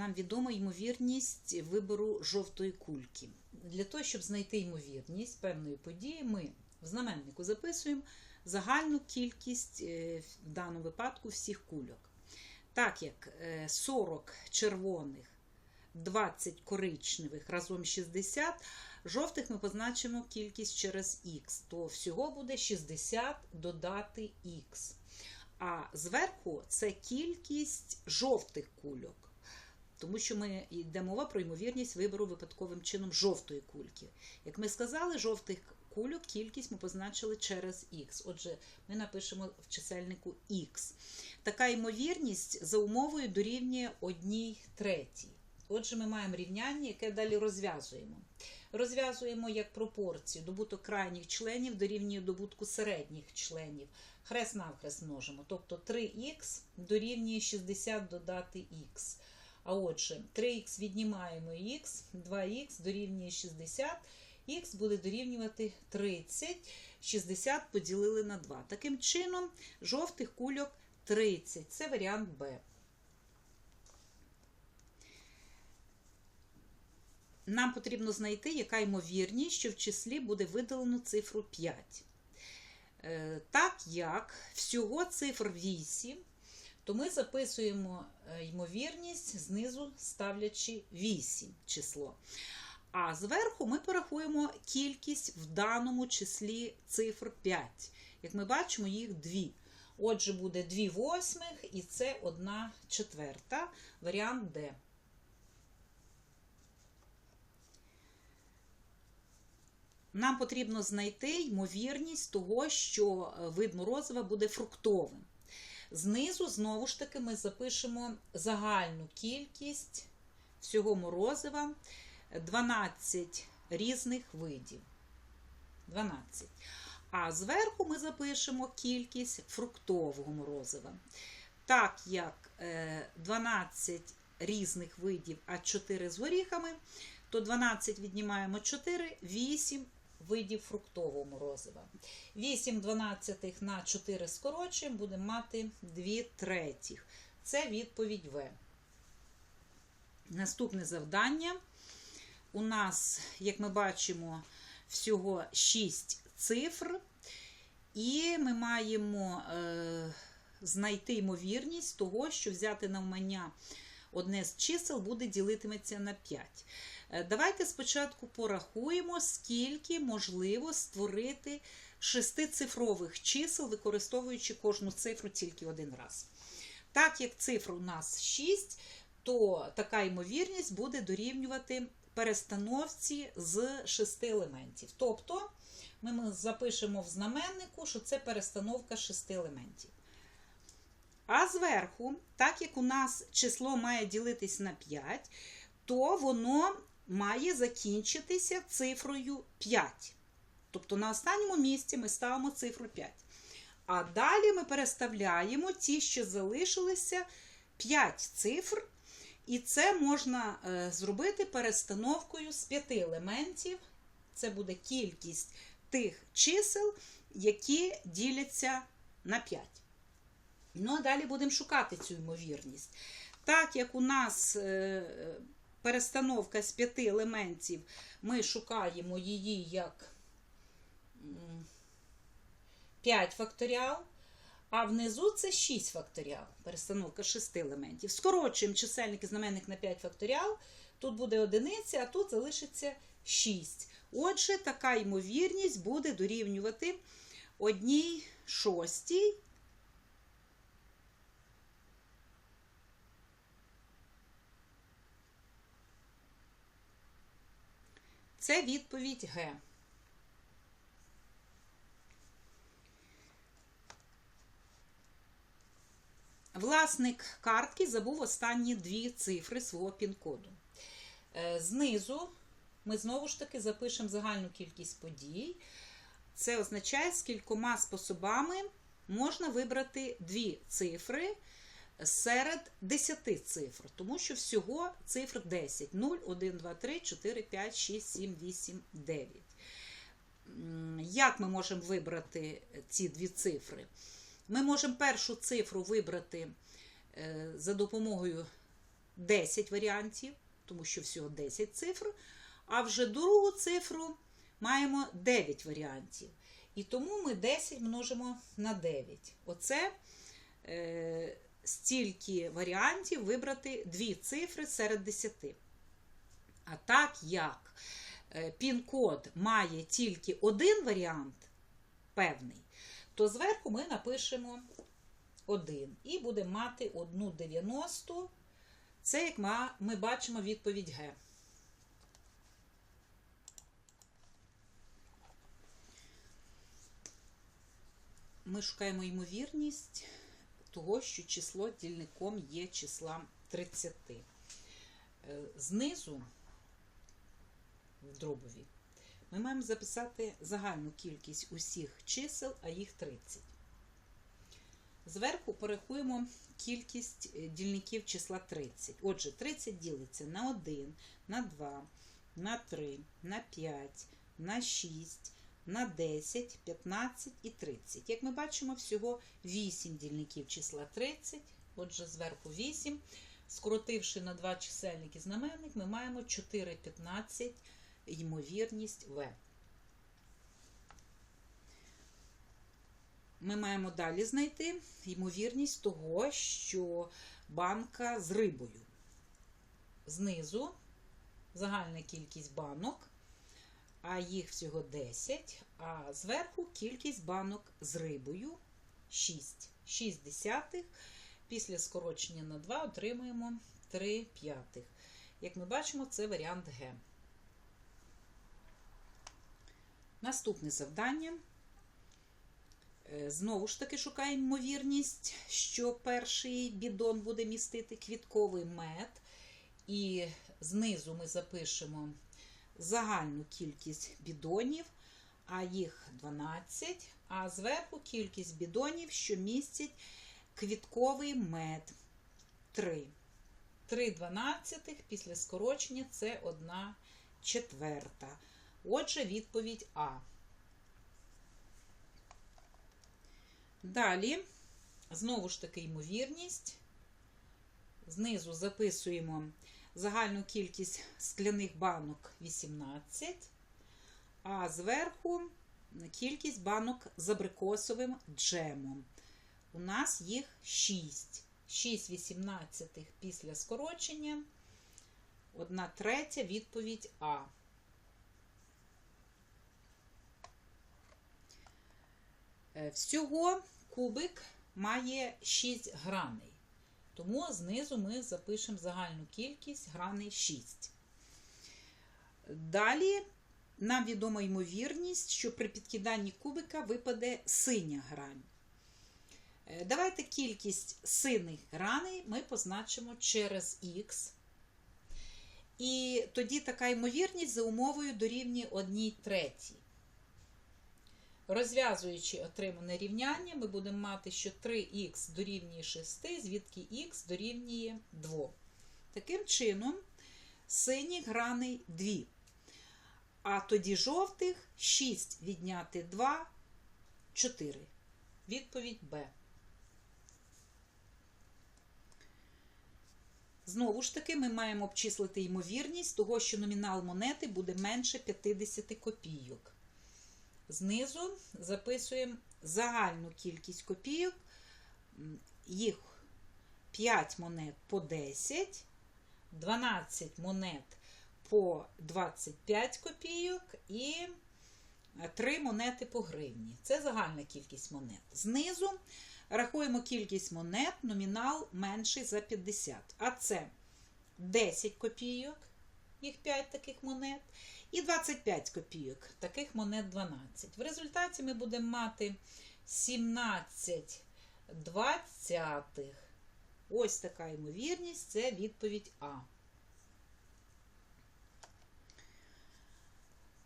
нам відома ймовірність вибору жовтої кульки. Для того, щоб знайти ймовірність певної події, ми в знаменнику записуємо загальну кількість е, в даному випадку всіх кульок. Так як е, 40 червоних, 20 коричневих разом 60, жовтих ми позначимо кількість через х, то всього буде 60 додати х. А зверху це кількість жовтих кульок. Тому що ми йде мова про ймовірність вибору випадковим чином жовтої кульки. Як ми сказали, жовтих кульок кількість ми позначили через х. Отже, ми напишемо в чисельнику х. Така ймовірність за умовою дорівнює 1 третій. Отже, ми маємо рівняння, яке далі розв'язуємо. Розв'язуємо як пропорцію. Добуток крайніх членів дорівнює добутку середніх членів. Хрест навхрест множимо. Тобто 3х дорівнює 60 додати х. А отже, 3х віднімаємо х, 2х дорівнює 60, х буде дорівнювати 30, 60 поділили на 2. Таким чином, жовтих кульок 30. Це варіант Б. Нам потрібно знайти, яка ймовірність, що в числі буде видалено цифру 5. Е, Так як всього цифр 8, то ми записуємо е, ймовірність знизу ставлячи 8 число. А зверху ми порахуємо кількість в даному числі цифр 5. Як ми бачимо, їх 2. Отже, буде 2 восьмих і це 1 четверта. Варіант Д. Нам потрібно знайти ймовірність того, що е, вид морозива буде фруктовим. Знизу, знову ж таки, ми запишемо загальну кількість всього морозива 12 різних видів. 12. А зверху ми запишемо кількість фруктового морозива. Так як е, 12 різних видів, а 4 з горіхами, то 12 віднімаємо 4, 8 видів фруктового морозива. 8 дванадцятих на 4 скорочуємо, будемо мати 2 третіх. Це відповідь В. Наступне завдання. У нас, як ми бачимо, всього 6 цифр, і ми маємо е, знайти ймовірність того, що взяти навмання одне з чисел буде ділитиметься на 5. Е, Давайте спочатку порахуємо, скільки можливо створити шестицифрових чисел, використовуючи кожну цифру тільки один раз. Так як цифр у нас 6, то така ймовірність буде дорівнювати перестановці з 6 елементів. Тобто ми запишемо в знаменнику, що це перестановка 6 елементів. А зверху, так як у нас число має ділитись на 5, то воно має закінчитися цифрою 5. Тобто на останньому місці ми ставимо цифру 5. А далі ми переставляємо ті, що залишилися 5 цифр. І це можна е, зробити перестановкою з 5 елементів. Це буде кількість тих чисел, які діляться на 5. Ну, а далі будемо шукати цю ймовірність. Так як у нас е, перестановка з п'яти елементів, ми шукаємо її як 5 факторіал, а внизу це 6 факторіал, перестановка 6 елементів. Скорочуємо чисельник і знаменник на 5 факторіал. Тут буде одиниця, а тут залишиться 6. Отже, така ймовірність буде дорівнювати одній шостій. Це відповідь Г. Власник картки забув останні дві цифри свого пін-коду. Е, Знизу ми знову ж таки запишемо загальну кількість подій. Це означає, з кількома способами можна вибрати дві цифри серед 10 цифр, тому що всього цифр 10. 0, 1, 2, 3, 4, 5, 6, 7, 8, 9. Як ми можемо вибрати ці дві цифри? Ми можемо першу цифру вибрати е, за допомогою 10 варіантів, тому що всього 10 цифр. А вже другу цифру маємо 9 варіантів. І тому ми 10 множимо на 9. Оце е, стільки варіантів вибрати дві цифри серед 10. А так як е, пін-код має тільки один варіант певний, то зверху ми напишемо 1 і будемо мати 1,90. Це, як ми бачимо, відповідь Г. Ми шукаємо ймовірність того, що число дільником є числам 30. Е, Знизу в дробові ми маємо записати загальну кількість усіх чисел, а їх 30. Зверху порахуємо кількість е, дільників числа 30. Отже, 30 ділиться на 1, на 2, на 3, на 5, на 6, на 10, 15 і 30. Як ми бачимо, всього 8 дільників числа 30. Отже, зверху 8. Скоротивши на два чисельники знаменник, ми маємо 4 15 ймовірність В. Ми маємо далі знайти ймовірність того, що банка з рибою. Знизу загальна кількість банок, їх всього 10, а зверху кількість банок з рибою 6. 6 десятих. Після скорочення на 2 отримуємо 3 п'ятих. Як ми бачимо, це варіант Г. Наступне завдання. Е, Знову ж таки шукаємо ймовірність, що перший бідон буде містити квітковий мед. І знизу ми запишемо загальну кількість бідонів, а їх 12, а зверху кількість бідонів, що містять квітковий мед 3. 3 дванадцятих після скорочення це 1 четверта. Отже, відповідь А. Далі, знову ж таки, ймовірність. Знизу записуємо загальну кількість скляних банок 18, а зверху кількість банок з абрикосовим джемом. У нас їх 6. 6 вісімнадцятих після скорочення. 1 третя відповідь А. Е, Всього кубик має 6 граней. Тому знизу ми запишемо загальну кількість граней 6. Далі нам відома ймовірність, що при підкиданні кубика випаде синя грань. Е, Давайте кількість синих граней ми позначимо через х. І тоді така ймовірність за умовою дорівнює 1 третій. Розв'язуючи отримане рівняння, ми будемо мати, що 3х дорівнює 6, звідки х дорівнює 2. Таким чином, синіх граней 2. А тоді жовтих 6 відняти 2 4. Відповідь Б. Знову ж таки, ми маємо обчислити ймовірність того, що номінал монети буде менше 50 копійок. Знизу записуємо загальну кількість копійок. Їх 5 монет по 10, 12 монет по 25 копійок і 3 монети по гривні. Це загальна кількість монет. Знизу рахуємо кількість монет, номінал менший за 50. А це 10 копійок, їх 5 таких монет, і 25 копійок, таких монет 12. В результаті ми будемо мати 17 двадцятих. Ось така ймовірність, це відповідь А.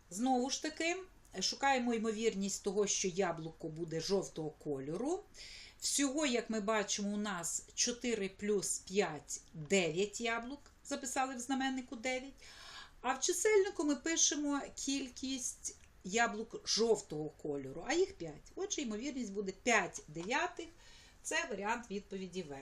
Знову ж таки, шукаємо ймовірність того, що яблуко буде жовтого кольору. Всього, як ми бачимо, у нас 4 плюс 5 9 яблук. Записали в знаменнику 9. А в чисельнику ми пишемо кількість яблук жовтого кольору, а їх 5. Отже, ймовірність буде 5 дев'ятих. Це варіант відповіді В.